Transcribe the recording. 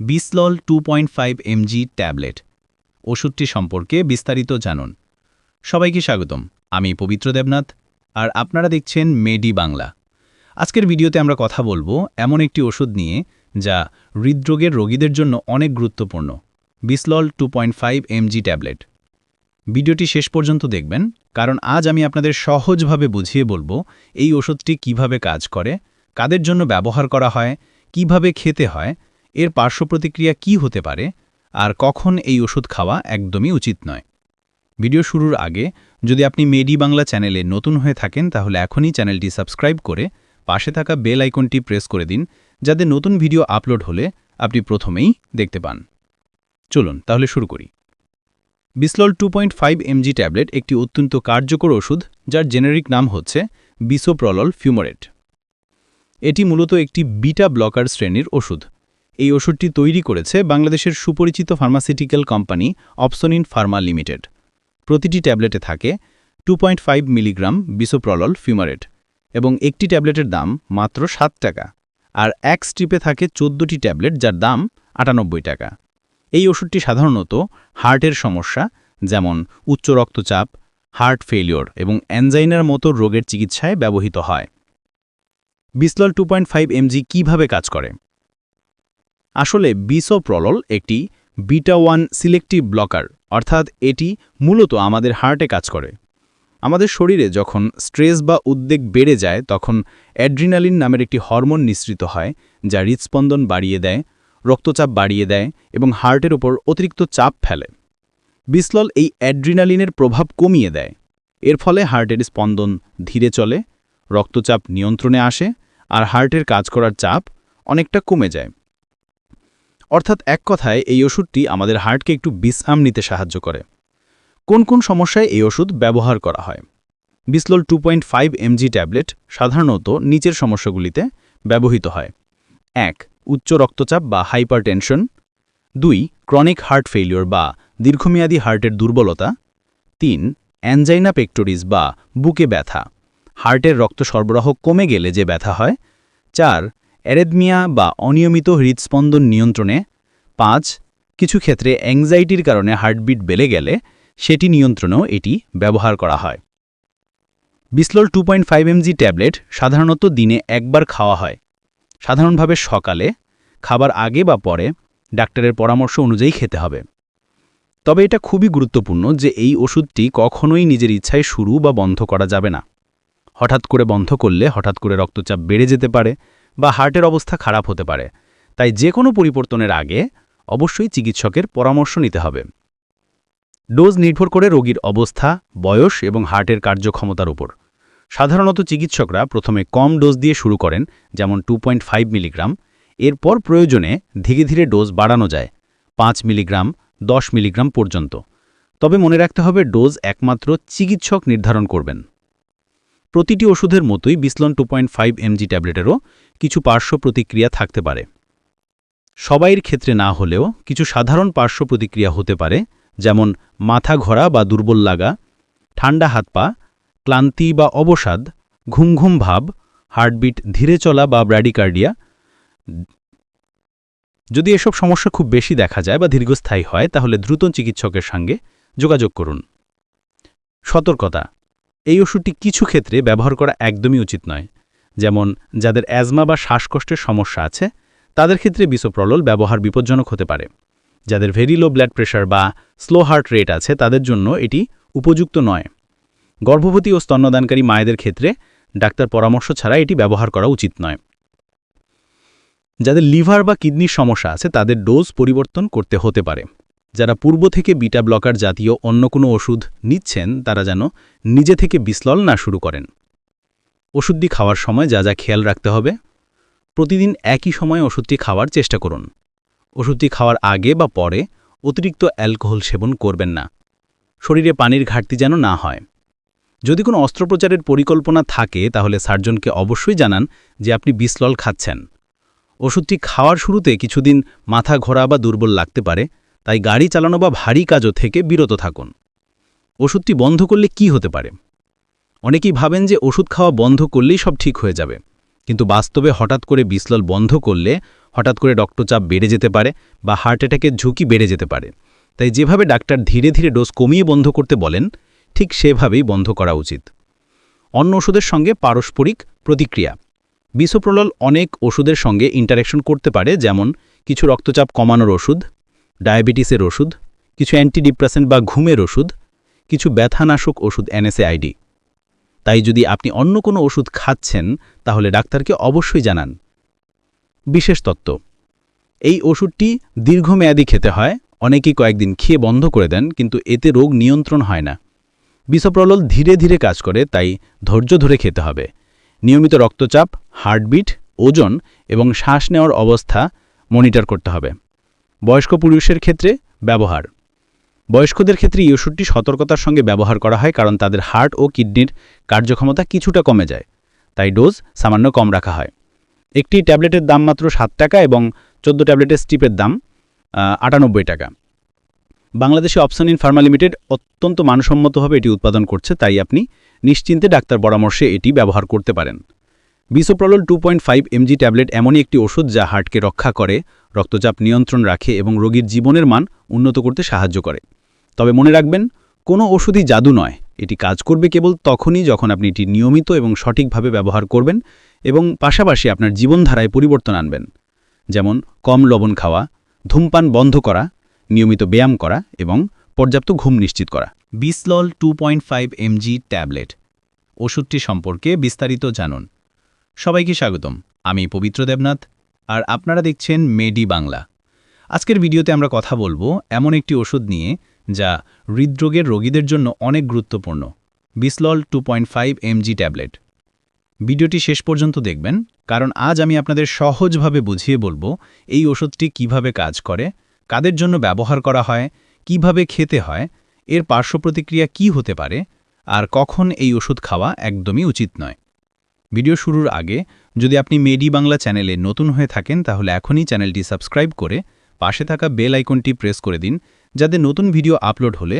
Bisolol two point five M G tablet ওষুধটি সম্পর্কে বিস্তারিত জানুন। সবাইকে স্বাগতম। আমি পবিত্র দেবনাথ, আর আপনারা দেখছেন মেডি বাংলা। আজকের ভিডিওতে আমরা কথা বলব এমন একটি ওষুধ নিয়ে, যা হৃদরোগের রোগীদের জন্য অনেক গুরুত্বপূর্ণ। Bisolol two point five M G tablet ভিডিওটি শেষ পর্যন্ত দেখবেন, কারণ আজ আমি আপনাদের সহজভাবে বুঝিয়ে বলব এই ওষুধটি কীভাবে কাজ করে, কাদের জন্য ব্যবহার করা হয়, কীভাবে খেতে হয় এর পার্শ্ব প্রতিক্রিয়া কী হতে পারে আর কখন এই ওষুধ খাওয়া একদমই উচিত নয়। ভিডিও শুরুর আগে যদি আপনি মেডি বাংলা চ্যানেলে নতুন হয়ে থাকেন, তাহলে এখনই চ্যানেলটি সাবস্ক্রাইব করে পাশে থাকা বেল আইকনটি প্রেস করে দিন, যাতে নতুন ভিডিও আপলোড হলে আপনি প্রথমেই দেখতে পান। চলুন তাহলে শুরু করি। Bisolol two point five M G tablet একটি অত্যন্ত কার্যকর ওষুধ, যার জেনেরিক নাম হচ্ছে বিসোপ্রলল ফিউমোরেট। এটি মূলত একটি বিটা ব্লকার শ্রেণির ওষুধ। এই ওষুধটি তৈরি করেছে বাংলাদেশের সুপরিচিত pharmaceutical company Opsonin pharma limited প্রতিটি ট্যাবলেটে থাকে টু মিলিগ্রাম বিসোপ্রলল ফিউমারেট এবং একটি ট্যাবলেটের দাম মাত্র সাত টাকা আর এক স্ট্রিপে থাকে চোদ্দোটি ট্যাবলেট যার দাম আটানব্বই টাকা। এই ওষুধটি সাধারণত হার্টের সমস্যা, যেমন উচ্চ রক্তচাপ, হার্ট ফেলিওর এবং অ্যানজাইনার মতো রোগের চিকিৎসায় ব্যবহৃত হয়। Bisolol two point five M G কীভাবে কাজ করে? আসলে বিসোপ্রলল একটি বিটা ওয়ান সিলেক্টিভ ব্লকার, অর্থাৎ এটি মূলত আমাদের হার্টে কাজ করে। আমাদের শরীরে যখন স্ট্রেস বা উদ্বেগ বেড়ে যায়, তখন অ্যাড্রিনালিন নামের একটি হরমোন নিঃসৃত হয়, যা হৃদস্পন্দন বাড়িয়ে দেয়, রক্তচাপ বাড়িয়ে দেয় এবং হার্টের ওপর অতিরিক্ত চাপ ফেলে। বিসলল এই অ্যাড্রিনালিনের প্রভাব কমিয়ে দেয়। এর ফলে হার্টের স্পন্দন ধীরে চলে, রক্তচাপ নিয়ন্ত্রণে আসে, আর হার্টের কাজ করার চাপ অনেকটা কমে যায়। অর্থাৎ এক কথায়, এই ওষুধটি আমাদের হার্টকে একটু বিশ্রাম নিতে সাহায্য করে। কোন কোন সমস্যায় এই ওষুধ ব্যবহার করা হয়? Bisolol two point five M G tablet সাধারণত নিচের সমস্যাগুলিতে ব্যবহৃত হয়। এক, উচ্চ রক্তচাপ বা হাইপারটেনশন। দুই, ক্রনিক হার্ট ফেইলিওর বা দীর্ঘমেয়াদী হার্টের দুর্বলতা। তিন, অ্যানজাইনা পেক্টোরিস বা বুকে ব্যথা। হার্টের রক্ত সরবরাহ কমে গেলে যে ব্যথা হয়। চার অ্যারেদমিয়া বা অনিয়মিত হৃদস্পন্দন নিয়ন্ত্রণে পাঁচ, কিছু ক্ষেত্রে অ্যাংজাইটির কারণে হার্টবিট বেড়ে গেলে সেটি নিয়ন্ত্রণেও এটি ব্যবহার করা হয়। Bisolol two point five M G tablet সাধারণত দিনে একবার খাওয়া হয়। সাধারণভাবে সকালে, খাবার আগে বা পরে ডাক্তারের পরামর্শ অনুযায়ী খেতে হবে। তবে এটা খুবই গুরুত্বপূর্ণ যে এই ওষুধটি কখনোই নিজের ইচ্ছায় শুরু বা বন্ধ করা যাবে না। হঠাৎ করে বন্ধ করলে হঠাৎ করে রক্তচাপ বেড়ে যেতে পারে বা হার্টের অবস্থা খারাপ হতে পারে। তাই যে কোনো পরিবর্তনের আগে অবশ্যই চিকিৎসকের পরামর্শ নিতে হবে। ডোজ নির্ভর করে রোগীর অবস্থা, বয়স এবং হার্টের কার্যক্ষমতার উপর। সাধারণত চিকিৎসকরা প্রথমে কম ডোজ দিয়ে শুরু করেন, যেমন টু মিলিগ্রাম। এরপর প্রয়োজনে ধীরে ধীরে ডোজ বাড়ানো যায়, পাঁচ মিলিগ্রাম, দশ মিলিগ্রাম পর্যন্ত। তবে মনে রাখতে হবে, ডোজ একমাত্র চিকিৎসক নির্ধারণ করবেন। প্রতিটি ওষুধের মতোই Bisolol two point five M G ট্যাবলেটেরও কিছু পার্শ্ব প্রতিক্রিয়া থাকতে পারে। সবাইয়ের ক্ষেত্রে না হলেও কিছু সাধারণ পার্শ্ব প্রতিক্রিয়া হতে পারে, যেমন মাথা ঘোরা বা দুর্বল লাগা, ঠান্ডা হাত পা, ক্লান্তি বা অবসাদ ঘুম ঘুম ভাব, হার্টবিট ধীরে চলা বা ব্র্যাডিকার্ডিয়া। যদি এসব সমস্যা খুব বেশি দেখা যায় বা দীর্ঘস্থায়ী হয়, তাহলে দ্রুত চিকিৎসকের সঙ্গে যোগাযোগ করুন। সতর্কতা এই ওষুধটি কিছু ক্ষেত্রে ব্যবহার করা একদমই উচিত নয়। যেমন, যাদের অ্যাজমা বা শ্বাসকষ্টের সমস্যা আছে, তাদের ক্ষেত্রে বিসোপ্রলল ব্যবহার বিপজ্জনক হতে পারে। যাদের ভেরি লো ব্লাড প্রেশার বা স্লো হার্ট রেট আছে, তাদের জন্য এটি উপযুক্ত নয়। গর্ভবতী ও স্তন্যদানকারী মায়েদের ক্ষেত্রে ডাক্তার পরামর্শ ছাড়া এটি ব্যবহার করা উচিত নয়। যাদের লিভার বা কিডনির সমস্যা আছে, তাদের ডোজ পরিবর্তন করতে হতে পারে। যারা পূর্ব থেকে বিটা ব্লকার জাতীয় অন্য কোনো ওষুধ নিচ্ছেন, তারা যেন নিজে থেকে বিসলল না শুরু করেন। ওষুধটি খাওয়ার সময় যা যা খেয়াল রাখতে হবে, প্রতিদিন একই সময়ে ওষুধটি খাওয়ার চেষ্টা করুন। ওষুধটি খাওয়ার আগে বা পরে অতিরিক্ত অ্যালকোহল সেবন করবেন না। শরীরে পানির ঘাটতি যেন না হয়। যদি কোনো অস্ত্রোপচারের পরিকল্পনা থাকে, তাহলে সার্জনকে অবশ্যই জানান যে আপনি বিসলল খাচ্ছেন। ওষুধটি খাওয়ার শুরুতে কিছুদিন মাথা ঘোরা বা দুর্বল লাগতে পারে তাই গাড়ি চালানো বা ভারী কাজও থেকে বিরত থাকুন। ওষুধটি বন্ধ করলে কি হতে পারে? অনেকেই ভাবেন যে ওষুধ খাওয়া বন্ধ করলেই সব ঠিক হয়ে যাবে। কিন্তু বাস্তবে হঠাৎ করে বিসলল বন্ধ করলে হঠাৎ করে রক্তচাপ বেড়ে যেতে পারে বা হার্ট অ্যাটাকের ঝুঁকি বেড়ে যেতে পারে। তাই যেভাবে ডাক্তার ধীরে ধীরে ডোজ কমিয়ে বন্ধ করতে বলেন, ঠিক সেভাবেই বন্ধ করা উচিত। অন্য ওষুধের সঙ্গে পারস্পরিক প্রতিক্রিয়া। বিসোপ্রলল অনেক ওষুধের সঙ্গে ইন্টারেকশন করতে পারে, যেমন কিছু রক্তচাপ কমানোর ওষুধ ডায়াবেটিসের ওষুধ, কিছু অ্যান্টিডিপ্রেসেন্ট বা ঘুমের ওষুধ, কিছু ব্যথানাশক ওষুধ এনএসএআইডি তাই যদি আপনি অন্য কোনো ওষুধ খাচ্ছেন, তাহলে ডাক্তারকে অবশ্যই জানান। বিশেষ তত্ত্ব, এই ওষুধটি দীর্ঘমেয়াদী খেতে হয়, অনেকেই কয়েকদিন খেয়ে বন্ধ করে দেন, কিন্তু এতে রোগ নিয়ন্ত্রণ হয় না। বিষপ্রলল ধীরে ধীরে কাজ করে, তাই ধৈর্য ধরে খেতে হবে। নিয়মিত রক্তচাপ, হার্টবিট, ওজন এবং শ্বাস নেওয়ার অবস্থা মনিটর করতে হবে। বয়স্ক পুরুষের ক্ষেত্রে ব্যবহার। বয়স্কদের ক্ষেত্রে এই ওষুধটি সতর্কতার সঙ্গে ব্যবহার করা হয় কারণ তাদের হার্ট ও কিডনির কার্যক্ষমতা কিছুটা কমে যায়, তাই ডোজ সামান্য কম রাখা হয়। একটি ট্যাবলেটের দাম মাত্র সাত টাকা এবং চোদ্দ ট্যাবলেটের স্টিপের দাম আটানব্বই টাকা। বাংলাদেশে অপশন ইন ফার্মা লিমিটেড অত্যন্ত মানসম্মতভাবে এটি উৎপাদন করছে, তাই আপনি নিশ্চিন্তে ডাক্তার পরামর্শে এটি ব্যবহার করতে পারেন। Bisoprolol two point five M G tablet এমনই একটি ওষুধ যা হার্টকে রক্ষা করে, রক্তচাপ নিয়ন্ত্রণ রাখে এবং রোগীর জীবনের মান উন্নত করতে সাহায্য করে। তবে মনে রাখবেন, কোনো ওষুধই জাদু নয়। এটি কাজ করবে কেবল তখনই যখন আপনি এটি নিয়মিত এবং সঠিকভাবে ব্যবহার করবেন এবং পাশাপাশি আপনার জীবনধারায় পরিবর্তন আনবেন। যেমন, কম লবণ খাওয়া, ধূমপান বন্ধ করা, নিয়মিত ব্যায়াম করা এবং পর্যাপ্ত ঘুম নিশ্চিত করা। Bisolol two point five M G tablet. ওষুধটি সম্পর্কে বিস্তারিত জানুন। সবাইকে স্বাগতম। আমি পবিত্র দেবনাথ, আর আপনারা দেখছেন মেডি বাংলা। আজকের ভিডিওতে আমরা কথা বলব এমন একটি ওষুধ নিয়ে, যা হৃদরোগের রোগীদের জন্য অনেক গুরুত্বপূর্ণ, Bisolol two point five M G tablet. ভিডিওটি শেষ পর্যন্ত দেখবেন, কারণ আজ আমি আপনাদের সহজভাবে বুঝিয়ে বলব এই ওষুধটি কীভাবে কাজ করে, কাদের জন্য ব্যবহার করা হয়, কীভাবে খেতে হয়, এর পার্শ্ব প্রতিক্রিয়া কী হতে পারে, আর কখন এই ওষুধ খাওয়া একদমই উচিত নয়। ভিডিও শুরুর আগে যদি আপনি মেডি বাংলা চ্যানেলে নতুন হয়ে থাকেন, তাহলে এখনই চ্যানেলটি সাবস্ক্রাইব করে পাশে থাকা বেল আইকনটি প্রেস করে দিন, যাতে নতুন ভিডিও আপলোড হলে